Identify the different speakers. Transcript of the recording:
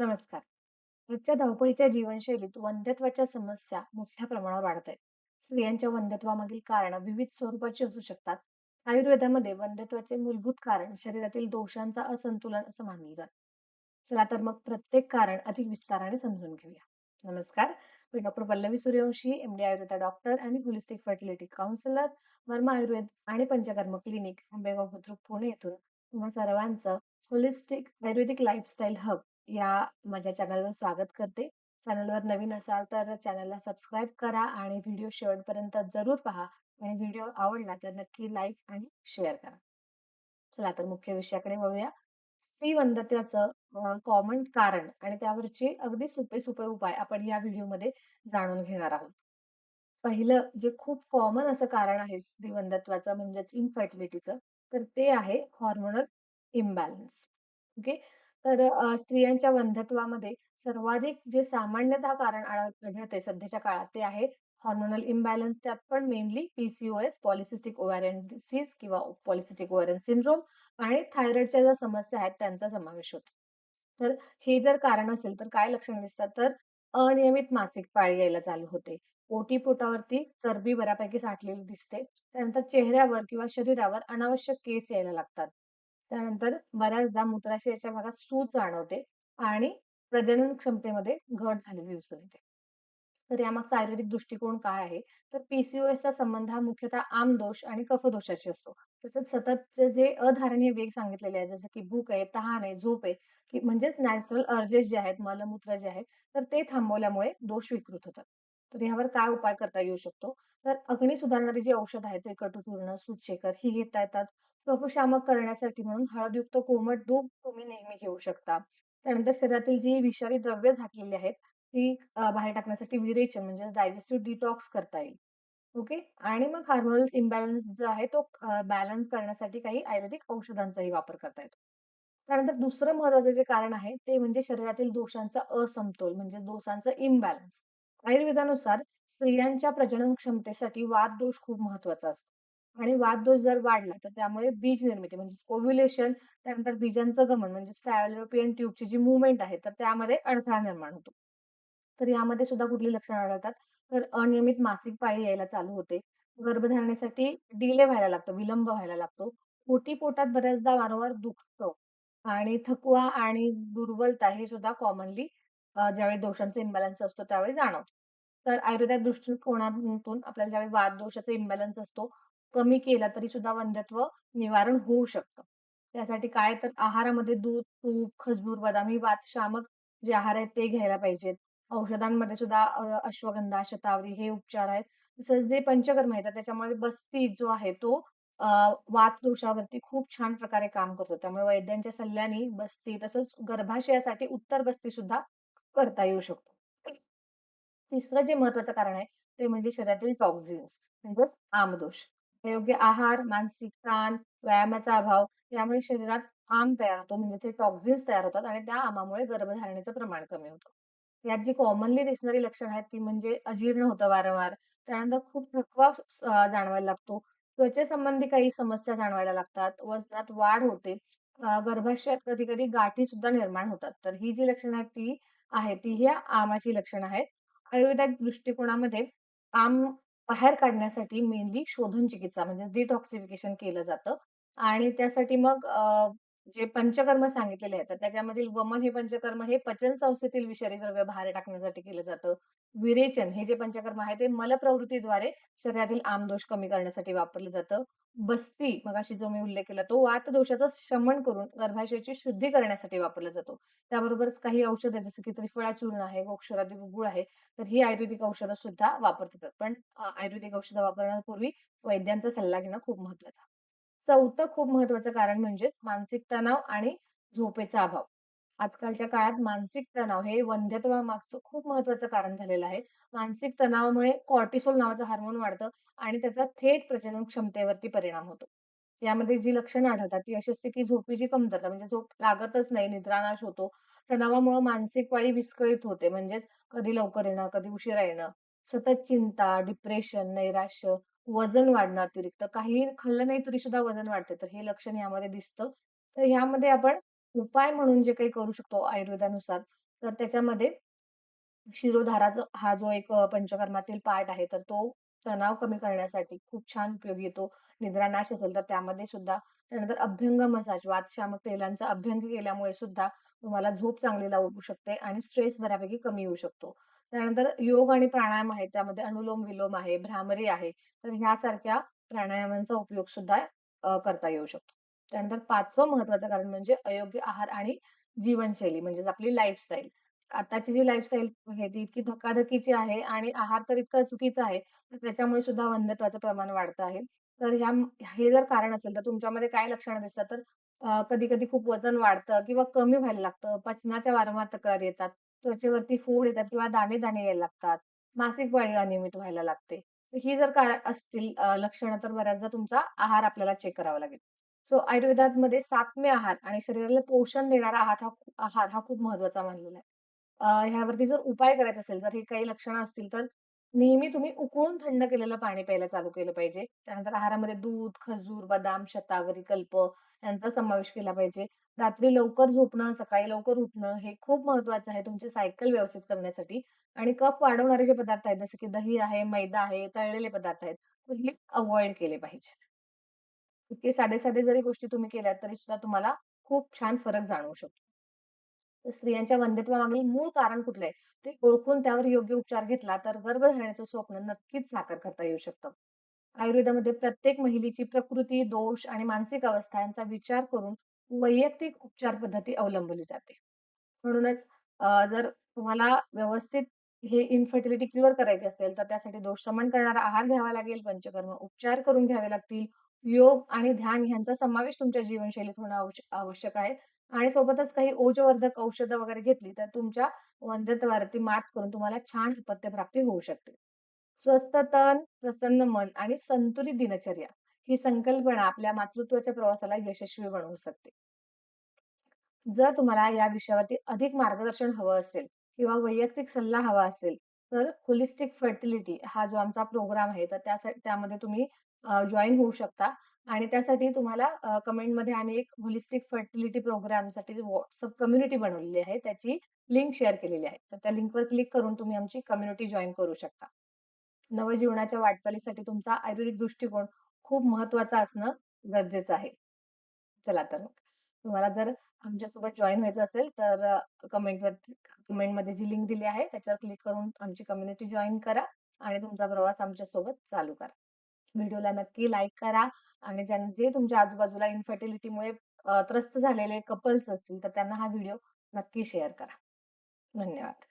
Speaker 1: नमस्कार. आजच्या धावपळीच्या जीवनशैलीत वंध्यत्वाच्या समस्या मोठ्या प्रमाणावर वाढत आहेत. स्त्रियांच्या वंध्यत्वामागील कारण विविध स्वरूपाची असू शकतात. आयुर्वेदामध्ये वंध्यत्वाचे मूलभूत कारण शरीरातील दोषांचा असंतुलन असं मानले जातं. चला तर मग प्रत्येक कारण अधिक विस्ताराने समजून घेऊया. नमस्कार. मी doctor Pallavi Suryavanshi, M D Ayurveda doctor आणि holistic fertility counsellor, Verma Ayurved आणि पंचकर्म क्लिनिक, आंबेगाव बुद्रुक, पुणे येथून तुम्हा सर्वांचं होलिस्टिक आयुर्वेदिक लाईफस्टाईल हब या माझ्या चॅनलवर स्वागत करते. चॅनलवर नवीन असाल तर चॅनलला सबस्क्राईब करा आणि व्हिडिओ शेवटपर्यंत जरूर पहा आणि व्हिडिओ आवडला तर नक्की लाईक आणि शेअर करा. चला तर मुख्य विषयाकडे वळूया. स्त्री वंदत्याचं कॉमन कारण आणि त्यावरचे अगदी सोपे-सोपे उपाय आपण या व्हिडिओमध्ये जाणून घेणार आहोत. पहिलं जे खूप कॉमन असं कारण आहे स्त्री वंदत्वाचं म्हणजेच इनफर्टिलिटीचं तर ते आहे हॉर्मोनल इम्बॅलन्स. ओके. तर अ, स्त्रियांच्या वंध्यत्वामध्ये सर्वाधिक जे सामान्यतः कारण आढळ आढळते सध्याच्या काळात ते आहे हॉर्मोनल इम्बॅलन्स. त्यात पण mainly P C O S, polycystic ovarian disease किंवा पॉलिसिस्टिक ओव्हॅरियन सिंड्रोम आणि थायरॉइडच्या ज्या समस्या आहेत त्यांचा समावेश होतो. तर हे जर कारण असेल तर काय लक्षणं दिसतात तर अनियमित मासिक पाळी यायला चालू होते. ओटीपोटावरती चरबी बऱ्यापैकी साठलेली दिसते. त्यानंतर चेहऱ्यावर किंवा शरीरावर अनावश्यक केस यायला लागतात. त्यानंतर बऱ्याचदा मूत्राशयाच्या भागात सूज जाणवते आणि प्रजनन क्षमतेमध्ये घट झालेली दिसून येते. तर यामागचा आयुर्वेदिक दृष्टिकोन काय आहे? तर पीसीओएसचा संबंध हा मुख्यतः आमदोष आणि कफदोषाशी असतो. तसंच सततचे जे अधारणीय वेग सांगितलेले आहेत, जसं की भूक आहे, तहान आहे, झोप आहे, की म्हणजेच नॅचरल अर्जेस जे आहेत, मलमूत्र जे आहेत, तर ते थांबवल्यामुळे दोष विकृत होतात. तर यावर काय उपाय करता येऊ शकतो? तर अग्नी सुधारणारी जी औषध आहेत, ते कटुचूर्ण, सूतशेखर ही घेता येतात. कफशामक करण्यासाठी म्हणून हळदयुक्त कोमट दूध तुम्ही नेहमी घेऊ शकता. त्यानंतर शरीरातील जी विषारी द्रव्य झाकलेली आहेत, ती बाहेर टाकण्यासाठी विरेचन म्हणजे डायजेस्टिव्ह डिटॉक्स करता येईल. ओके. आणि मग हार्मोनल इम्बॅलन्स जो आहे तो बॅलन्स करण्यासाठी काही आयुर्वेदिक औषधांचाही वापर करता येतो. त्यानंतर दुसरं महत्वाचं जे कारण आहे ते म्हणजे शरीरातील दोषांचा असमतोल म्हणजे दोषांचा इम्बॅलन्स. आयुर्वेदानुसार स्त्रियांच्या प्रजनन क्षमतेसाठी वातदोष खूप महत्त्वाचा असतो आणि वातदोष जर वाढला तर त्यामुळे बीज निर्मिती म्हणजे ओव्ह्युलेशन त्यानंतर बीजांचं गमन म्हणजे फॅलोपियन ट्यूबची जी मुवमेंट आहे तर त्यामध्ये अडथळा निर्माण होतो. तर यामध्ये सुद्धा कुठली लक्षणं आढळतात? तर अनियमित मासिक पाळी यायला चालू होते. गर्भधारणेसाठी डिले व्हायला लागतो, विलंब व्हायला लागतो. पोटी पोटात बऱ्याचदा वारंवार दुखतं आणि थकवा आणि दुर्बलता हे सुद्धा कॉमनली ज्यावेळी दोषांचा इम्बॅलन्स असतो त्यावेळी जाणवतो तर आयुर्वेदा दृष्टिकोनातून आपल्याला ज्यावेळी वातदोषाचा इम्बॅलन्स असतो, कमी केला तरी सुद्धा वंध्यत्व निवारण होऊ शकतं. त्यासाठी काय तर आहारामध्ये दूध, तूप, खजूर, बदामी वातशामक जे आहार आहेत ते घ्यायला पाहिजेत. औषधांमध्ये सुद्धा अश्वगंधा, शतावरी हे उपचार आहेत. तसंच जे पंचकर्म आहेत त्याच्यामध्ये बस्ती जो आहे तो वात दोषावरती खूप छान प्रकारे काम करतो. त्यामुळे वैद्यांच्या सल्ल्याने बस्ती तसंच गर्भाशयासाठी उत्तर बस्ती सुद्धा करता येऊ शकतो. तिसरं जे महत्वाचं कारण आहे ते म्हणजे शरीरातील टॉक्झिन्स म्हणजेच आमदोष. योग्य आहार, मानसिक ताण, व्यायामाचा अभाव यामुळे शरीरात आम तयार होतो म्हणजे ते टॉक्सिन्स तयार होतात आणि त्या आमामुळे गर्भधारणेचं प्रमाण कमी होतं. यात जी कॉमनली दिसणारी लक्षणं आहेत ती म्हणजे अजीर्ण होतं वारंवार, त्यानंतर खूप थकवा जाणवायला लागतो. त्वचेसंबंधी काही समस्या जाणवायला लागतात, वजनात वाढ होते, गर्भाशयात कधी-कधी गाठी सुद्धा निर्माण होतात. तर ही जी लक्षणं आहेत ती आहे ती ह्या आमाची लक्षणं आहेत. आयुर्वेदिक दृष्टिकोनामध्ये आम बाहेर काढण्यासाठी मेनली शोधन चिकित्सा म्हणजे डिटॉक्सिफिकेशन केलं जातं आणि त्यासाठी मग अ, जे पंचकर्म सांगितलेले आहेत, त्याच्यामधील वमन हे पंचकर्म हे पचन संस्थेतील विषारी द्रव्य बाहेर टाकण्यासाठी केलं जातं. विरेचन हे जे पंचकर्म आहे ते मलप्रवृत्तीद्वारे शरीरातील आमदोष कमी करण्यासाठी वापरलं जातं. बस्ती मगाशी जो मी उल्लेख केला तो वात दोषाचं शमन करून गर्भाशयाची शुद्धी करण्यासाठी वापरला जातो. त्याबरोबरच काही औषध आहेत जसं की त्रिफळा चूर्ण आहे, गोक्षरादी गुळ आहे, तर ही आयुर्वेदिक औषधं सुद्धा वापरतात पण आयुर्वेदिक औषधं वापरण्यापूर्वी वैद्यांचा सल्ला घेणं खूप महत्वाचं. चौथं खूप महत्वाचं कारण म्हणजेच मानसिक तणाव आणि झोपेचा अभाव. आजकालच्या काळात मानसिक तणाव हे वंध्यत्वामागचं खूप महत्वाचं कारण झालेलं आहे. मानसिक तणावामुळे कॉर्टिसोल नावाचं हार्मोन वाढतं आणि त्याचा थेट प्रजनन क्षमतेवरती परिणाम होतो. यामध्ये जी लक्षणं आढळतात ती अशी असते की झोपेची कमतरता म्हणजे झोप लागतच नाही, निद्रानाश होतो. तणावामुळे मानसिक वाळी विस्कळीत होते म्हणजेच कधी लवकर येणं, कधी उशिरा येणं, सतत चिंता, डिप्रेशन, नैराश्य, वजन वाढणं अतिरिक्त, काहीही खाल्लं नाही तरी सुद्धा वजन वाढते. तर हे लक्षण यामध्ये दिसतं. तर ह्यामध्ये आपण उपाय म्हणून जे काही करू शकतो आयुर्वेदानुसार, तर त्याच्यामध्ये शिरोधाराचा हा जो एक पंचकर्मातील पार्ट आहे, तर तो तणाव कमी करण्यासाठी खूप छान उपयोगी येतो. निद्रानाश असेल तर त्यामध्ये सुद्धा त्यानंतर अभ्यंग मसाज, वातशामक तेलांचा अभ्यंग केल्यामुळे सुद्धा तुम्हाला झोप चांगली लागू शकते आणि स्ट्रेस बऱ्यापैकी कमी येऊ शकतो. त्यानंतर योग आणि प्राणायाम आहे, त्यामध्ये अनुलोम-विलोम आहे, भ्रामरी आहे. तर ह्यासारख्या प्राणायामांचा उपयोग सुद्धा करता येऊ शकतो. त्यानंतर पाचवं महत्वाचं कारण म्हणजे अयोग्य आहार आणि जीवनशैली म्हणजेच आपली लाईफस्टाईल. आताची जी लाईफस्टाईल आहे ती इतकी धकाधकीची आहे आणि आहार तर इतका चुकीचा आहे, तर त्याच्यामुळे सुद्धा वंध्यत्वाचं प्रमाण वाढतं आहे. तर ह्या हे जर कारण असेल तर तुमच्यामध्ये काय लक्षणं दिसतात तर कधी-कधी खूप वजन वाढतं किंवा कमी व्हायला लागतं, पचनाच्या वारंवार तक्रारी येतात, त्वचेवरती फोड येतात किंवा दाणे-दाणे यायला लागतात, मासिक पाळी अनियमित व्हायला लागते. तर ही जर कारण असतील अ, लक्षणं तर बऱ्याचदा तुमचा आहार आपल्याला चेक करावा लागेल. सो आयुर्वेदामध्ये सात्म्य आहार आणि शरीराला पोषण देणारा आहार हा आहार हा खूप महत्त्वाचा मानलेला आहे. अ, ह्यावरती जर उपाय करायचा असेल, जर ही काही लक्षणं असतील, तर नेहमी तुम्ही उकळून थंड केलेलं पाणी प्यायला चालू केलं पाहिजे. त्यानंतर आहारामध्ये दूध, खजूर, बदाम, शतावरी, कल्प यांचा समावेश केला पाहिजे. रात्री लवकर झोपणं, सकाळी लवकर उठणं हे खूप महत्वाचं आहे तुमची सायकल व्यवस्थित करण्यासाठी आणि कफ वाढवणारे जे पदार्थ आहेत, जसे की दही आहे, मैदा आहे, तळलेले पदार्थ आहेत, तर हे अव्हॉइड केले पाहिजेत. इतके साधे-साधे जरी गोष्टी तुम्ही केल्यात, तरी सुद्धा तुम्हाला खूप छान फरक जाणवू शकतो. स्त्रियांच्या वंध्यत्वामागील मूळ कारण कुठलं आहे, ते ओळखून त्यावर योग्य उपचार घेतला, तर गर्भधारणेचं स्वप्न नक्कीच साकार करता येऊ शकतं. आयुर्वेदामध्ये प्रत्येक महिलेची प्रकृती, दोष आणि मानसिक अवस्था यांचा विचार करून वैयक्तिक उपचार पद्धती अवलंबली जाते. म्हणूनच जर तुम्हाला व्यवस्थित हे इन्फर्टिलिटी क्युअर करायची असेल, तर त्यासाठी दोष समन करणारा आहार घ्यावा लागेल, पंचकर्म उपचार करून घ्यावे लागतील, योग आणि ध्यान यांचा समावेश तुमच्या जीवनशैलीत होणं आवश्यक आहे आणि सोबतच काही ओजवर्धक औषधं वगैरे घेतली, तर तुमच्या वंध्यत्वावरती मात करून तुम्हाला छान अपत्यप्राप्ती होऊ शकते. स्वस्त तन, प्रसन्न मन आणि संतुलित दिनचर्या ही संकल्पना आपल्या मातृत्वाच्या प्रवासाला यशस्वी बनवू शकते. जर तुम्हाला या विषयावरती अधिक मार्गदर्शन हवं असेल किंवा वैयक्तिक सल्ला हवा असेल, तर होलिस्टिक फर्टिलिटी हा जो आमचा प्रोग्राम आहे, तर त्यासाठी त्यामध्ये तुम्ही जॉईन होऊ शकता आणि त्यासाठी तुम्हाला कमेंटमध्ये आम्ही एक होलिस्टिक फर्टिलिटी प्रोग्रामसाठी व्हॉट्सअप कम्युनिटी बनवलेली आहे. त्याची लिंक शेअर केलेली आहे. तर त्या लिंकवर क्लिक करून तुम्ही आमची कम्युनिटी जॉईन करू शकता. नवजीवनाच्या वाटचालीसाठी तुमचा आयुर्वेदिक दृष्टिकोन खूप महत्त्वाचा असणं गरजेचं आहे. चला तर मग. तुम्हाला जर आमच्यासोबत जॉईन व्हायचं असेल, तर कमेंटवर कमेंटमध्ये जी लिंक दिली आहे, त्याच्यावर क्लिक करून आमची कम्युनिटी जॉईन करा आणि तुमचा प्रवास आमच्यासोबत चालू करा. व्हिडिओला नक्की लाईक करा आणि ज्यां जे तुमच्या आजूबाजूला इन्फर्टिलिटीमुळे त्रस्त झालेले कपल्स असतील, तर त्यांना हा व्हिडिओ नक्की शेअर करा. धन्यवाद.